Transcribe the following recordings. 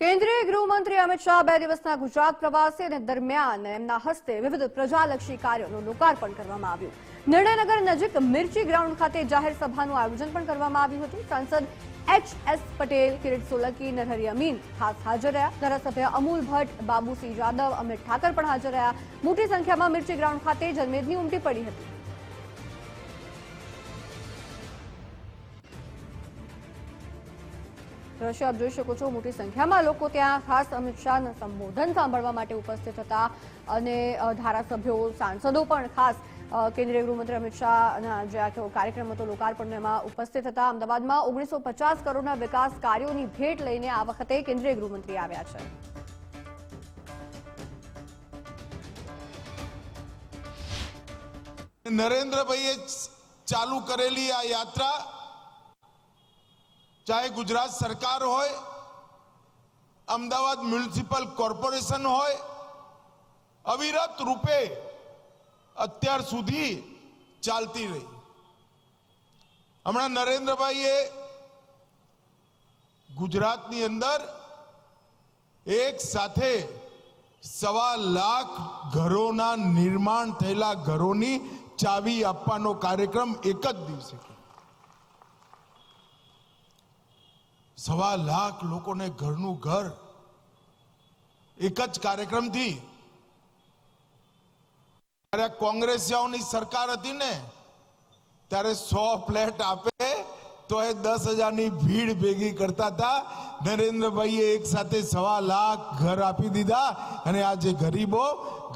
કેન્દ્રીય ગૃહમંત્રી અમિત શાહ બે દિવસના ગુજરાત પ્રવાસે અને દરમિયાન એમના હસ્તે વિવિધ પ્રજાલક્ષી કાર્યોનું લોકાર્પણ કરવામાં આવ્યું. નિર્ણયનગર નજીક મિર્ચી ગ્રાઉન્ડ ખાતે જાહેર સભાનું આયોજન પણ કરવામાં આવ્યું હતું. સાંસદ એચ એસ પટેલ, કિરીટ સોલંકી, નરહરી અમીન ખાસ હાજર રહ્યા. ધારાસભ્ય અમૂલ ભટ્ટ, બાબુસિંહ જાદવ, અમિત ઠાકર પણ હાજર રહ્યા. મોટી સંખ્યામાં મિર્ચી ગ્રાઉન્ડ ખાતે જનમેદની ઉમટી પડી હતી. દ્રશ્ય આપ જોઈ શકો છો, મોટી સંખ્યામાં લોકો ત્યાં ખાસ અમિત શાહના સંબોધન સાંભળવા માટે ઉપસ્થિત હતા અને ધારાસભ્યો, સાંસદો પણ ખાસ કેન્દ્રીય ગૃહમંત્રી અમિત શાહના જે આખો કાર્યક્રમ હતો લોકાર્પણમાં ઉપસ્થિત હતા. અમદાવાદમાં ઓગણીસો પચાસ કરોડના વિકાસ કાર્યોની ભેટ લઈને આ વખતે કેન્દ્રીય ગૃહમંત્રી આવ્યા છે. નરેન્દ્રભાઈએ ચાલુ કરેલી આ યાત્રા ચાહે ગુજરાત સરકાર હોય, અમદાવાદ મ્યુનિસિપલ કોર્પોરેશન હોય, અવિરત રૂપે અત્યાર સુધી ચાલતી રહી હમણાં નરેન્દ્રભાઈએ ગુજરાતની અંદર એક સાથે સવા લાખ ઘરોના નિર્માણ થયેલા ઘરોની ચાવી આપવાનો કાર્યક્રમ એક જ દિવસે કર્યો. સવા લાખ લોકોને ઘરનું ઘર એક જ કાર્યક્રમથી ત્યારે કોંગ્રેસિયાઓની સરકાર હતી ને, ત્યારે સો ફ્લેટ આપે તો એ દસ હજારની ભીડ ભેગી કરતા હતા. નરેન્દ્રભાઈએ એક સાથે સવા લાખ ઘર આપી દીધા અને આજે ગરીબો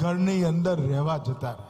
ઘરની અંદર રહેવા જતા રહ્યા.